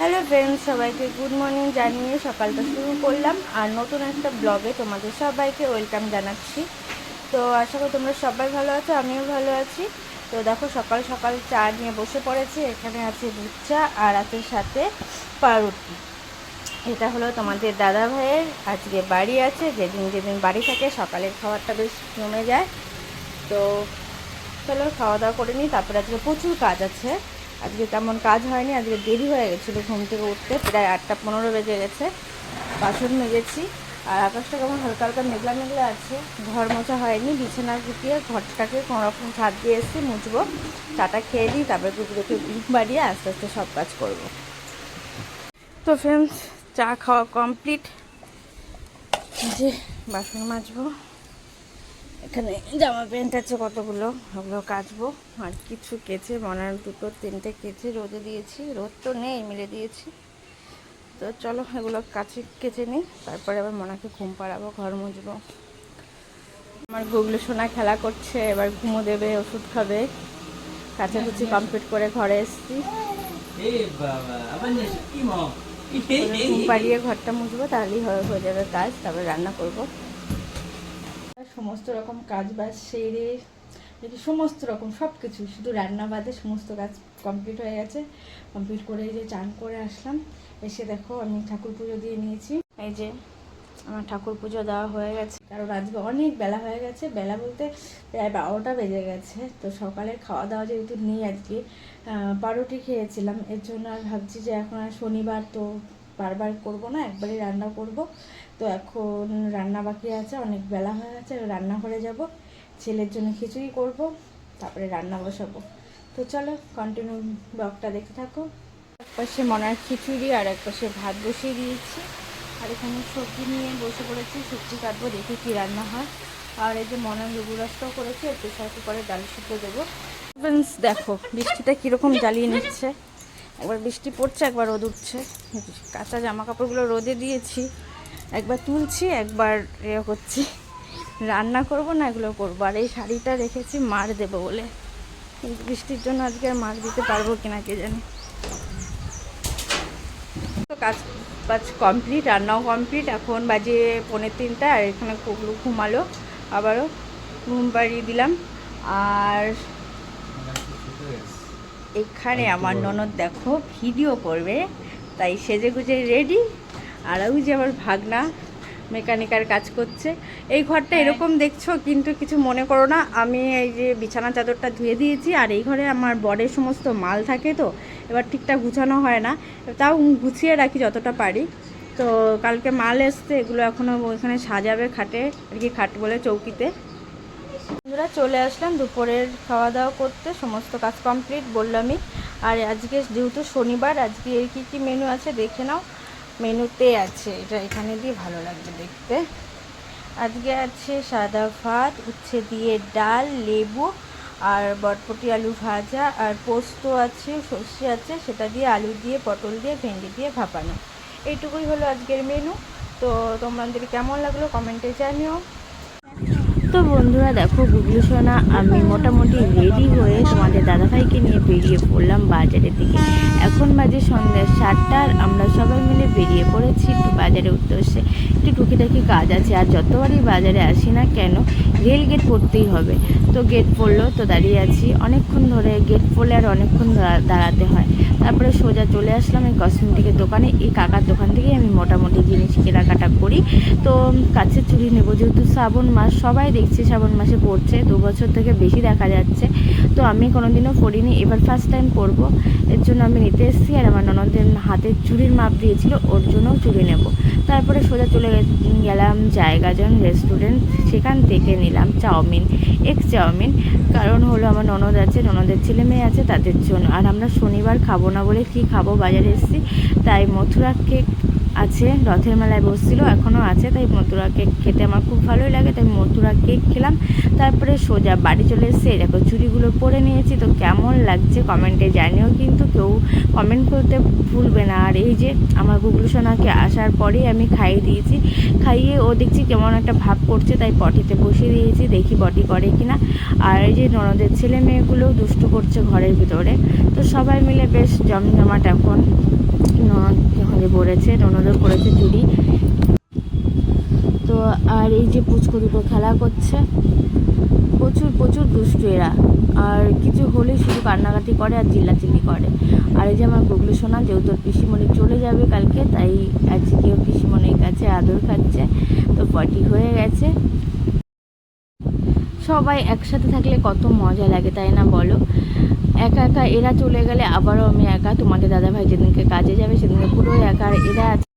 Hello friends সবাইকে good morning জানিয়ে সকালটা শুরু করলাম। আর নতুন একটা ব্লগে তোমাদের সবাইকে ওয়েলকাম জানাচ্ছি। তো আশা করি তোমরা সবাই ভালো আছো, আমিও ভালো আছি। তো দেখো সকাল সকাল চা নিয়ে বসে পড়েছি, এখানে আছে দুধ চা আর আছে সাথে পাউরুটি। এটা হলো তোমাদের দাদা ভাইয়ের, আজকে বাড়ি আছে, যেদিন যেদিন বাড়ি থাকে সকালের খাবারটা বেশ জমে যায়। তো চলো খাওয়া দাওয়া করে নিই, তারপরে আজকে প্রচুর কাজ আছে। আজকে তেমন কাজ হয়নি, আজকে দেরি হয়ে গেছিল ঘুম থেকে উঠতে, প্রায় আটটা পনেরো বেজে গেছে। বাসন মেজেছি, আর আকাশটা কেমন হালকা হালকা মেঘলা মেঘলা আছে। ঘর মোছা হয়নি, বিছানা গুটিয়ে ঘরটাকে কোনো রকম ছাদ দিয়ে এসেছি মুছবো। চাটা খেয়ে দিই তারপরে কুকুরকে ঘুম বাড়িয়ে আস্তে আস্তে সব কাজ করব। তো ফ্রেন্ডস চা খাওয়া কমপ্লিট যে বাসন মাজবো। এখানে জামা প্যান্ট আছে কতগুলো? ওগুলো কাচবো। আর কিছু কেচে মনার দুটো তিনটে কেচে রোদে দিয়েছি। রোদ তো নেই মিলে দিয়েছি। তো চলো এগুলো কাছে কেচে নিই। তারপরে আবার মনাকে ঘুম পাড়াবো ঘর মুছবো। আমার গুগলো সোনা খেলা করছে এবার ঘুমো দেবে ওষুধ খাবে। কাছাকুচি কমপ্লিট করে ঘরে এসেছি। ঘুম পাড়িয়ে ঘরটা মুছবো তাহলেই হয়ে যাবে কাজ তারপরে রান্না করব। সমস্ত রকম কাজ বাজ সেরে এটি সমস্ত রকম সব কিছু শুধু রান্না বাদে সমস্ত কাজ কমপ্লিট হয়ে গেছে কমপ্লিট করে যে চান করে আসলাম। এসে দেখো আমি ঠাকুর পুজো দিয়ে নিয়েছি। এই যে আমার ঠাকুর পুজো দেওয়া হয়ে গেছে। কারণ আজকে অনেক বেলা হয়ে গেছে। বেলা বলতে প্রায় বারোটা বেজে গেছে। তো সকালের খাওয়া দাওয়া যেহেতু নেই আজকে পাউরুটি খেয়েছিলাম। এর জন্য আর ভাবছি যে এখন আর শনিবার তো বারবার করব না, একবারই রান্না করব। তো এখন রান্না বাকি আছে, অনেক বেলা হয়ে গেছে রান্নাঘরে যাব, ছেলের জন্য খিচুড়ি করব, তারপরে রান্না বসাবো। তো চলো কন্টিনিউ ব্লগটা দেখে থাকো। এক পাশে মনার খিচুড়ি আর এক পাশে ভাত বসিয়ে দিয়েছি। আর এখানে সবজি নিয়ে বসে পড়েছি, সবজি কাটবো, দেখি কি রান্না হয়। আর এই যে মনার লেবু রসটাও করেছি আর প্রেশার কুকারে ডাল সিদ্ধ দেবো। দেখো, বৃষ্টিটা কীরকম জ্বালিয়ে নিচ্ছে। একবার বৃষ্টি পড়ছে, একবার রোদ উঠছে। কাঁচা জামা কাপড়গুলো রোদে দিয়েছি। একবার তুলছি, একবার এ করছি রান্না করব না, এগুলো করব। আর এই শাড়িটা রেখেছি মার দেবো বলে। কিন্তু বৃষ্টির জন্য আজকে আর মার দিতে পারব কিনা কে জানি। তো কাজ বাজ কমপ্লিট, রান্নাও কমপ্লিট। এখন বাজে পনেরো তিনটা, আর এখানে কুকলু ঘুমালো। আবারও ঘুম পাড়িয়ে দিলাম। আর এখানে আমার ননদ দেখো ভিডিও করবে। তাই সেজে গুজে রেডি আর ওই যে আমার ভাগনা মেকানিকার কাজ করছে। এই ঘরটা এরকম দেখছ কিন্তু কিছু মনে করো না। আমি এই যে বিছানা চাদরটা ধুয়ে দিয়েছি আর এই ঘরে আমার বরের সমস্ত মাল থাকে তো এবার ঠিকঠাক গুছানো হয় না। তাও গুছিয়ে রাখি যতটা পারি। তো কালকে মাল এসছে এগুলো এখনও ওইখানে সাজাবে খাটে আর কি খাট বলে চৌকিতে। বন্ধুরা চলে আসলাম দুপুরের খাওয়া দাওয়া করতে। সমস্ত কাজ কমপ্লিট বললামই। আর আজকে যেহেতু শনিবার, আজকে এর কী কী মেনু আছে দেখে নাও। মেনুতে আছে, এটা এখানে দিয়ে ভালো লাগবে দেখতে। আজকে আছে সাদা ভাত, উচ্ছে দিয়ে ডাল, লেবু আর বটপটি আলু ভাজা আর পোস্ত আছে, সর্ষে আছে, সেটা দিয়ে আলু দিয়ে, পটল দিয়ে, ভেন্ডি দিয়ে ভাপানো। এইটুকুই হলো আজকের মেনু তো তোমাদের কেমন লাগল কমেন্টে জানিও। তো বন্ধুরা দেখো, গুগলি সোনা, আমি মোটামুটি রেডি হয়ে তোমাদের দাদাভাইকে নিয়ে বেরিয়ে পড়লাম বাজারের দিকে। এখন বাজে সন্ধ্যা সাতটার আমরা সবাই মিলে বেরিয়ে পড়েছি একটু বাজারে উদ্দেশ্যে। একটু টুকিটাকি কাজ আছে, আর যতবারই বাজারে আসি না কেন রেল গেট পড়তেই হবে। তো গেট পড়ল, তো দাঁড়িয়ে আছি। অনেকক্ষণ ধরে গেট পড়লে আর অনেকক্ষণ দাঁড়াতে হয়। তারপরে সোজা চলে আসলাম এই কসমেটিকের দোকানে। এই কাকার দোকান থেকেই আমি মোটামুটি জিনিস কেনাকাটা করি। তো কাছে চুড়ি নেব, যেহেতু শ্রাবণ মাস, সবাই দেখছি শ্রাবণ মাসে পড়ছে, দু বছর থেকে বেশি দেখা যাচ্ছে। তো আমি কোনোদিনও পরিনি এবার ফার্স্ট টাইম করব এর জন্য আমি নিতে এসেছি আর আমার ননদের হাতের চুড়ির মাপ দিয়েছিল, ওর জন্যও চুড়ি নেব। তারপরে সোজা চলে গেলাম জায়গাজন রেস্টুরেন্ট সেখান থেকে নিলাম চাউমিন এগ চাউমিন। কারণ হলো আমার ননদ আছে, ননদের ছেলে মেয়ে আছে, তাদের জন্য। আর আমরা শনিবার খাব না বলে কি খাব? বাজারে এসেছি। তাই মথুরা কেক আছে, রথের মেলায় বসছিল এখনও আছে, তাই মথুরা কেক খেতে আমার খুব ভালোই লাগে, তাই মথুরা কেক খেলাম। তারপরে সোজা বাড়ি চলে এসে দেখো চুড়িগুলো পরে নিয়েছি, তো কেমন লাগছে কমেন্টে জানিও, কিন্তু কেউ কমেন্ট করতে ভুলবে না। আর এই যে আমার গুগলু সোনাকে আসার পরেই আমি খাইয়ে দিয়েছি, খাইয়ে ও দেখছি কেমন একটা ভাব করছে, তাই পটিতে বসিয়ে দিয়েছি, দেখি পটি করে কিনা। আর এই যে ননদের ছেলে মেয়েগুলোও দুষ্টু করছে ঘরের ভিতরে, তো সবাই মিলে বেশ জমজমাট এখন। করেছে ননদও করেছে চুরি। তো আর এই যে পুচকু দুটো খেলা করছে, প্রচুর প্রচুর দুষ্টু এরা। আর কিছু হলে শুধু কান্নাকাটি করে আর চিল্লাচিল্লি করে। আর এই যে আমার গুগলু সোনা, যেহেতু পিসিমণি চলে যাবে কালকে, তাই আজকে পিসিমণির কাছে আদর খাচ্ছে। তো পটি হয়ে গেছে। সবাই একসাথে থাকলে কত মজা লাগে, তাই না বলো? একা একা এরা চলে গেলে আবারও আমি একা। তোমাদের দাদাভাই যেদিনকে কাজে যাবে, সেদিনকে পুরো একা। এরা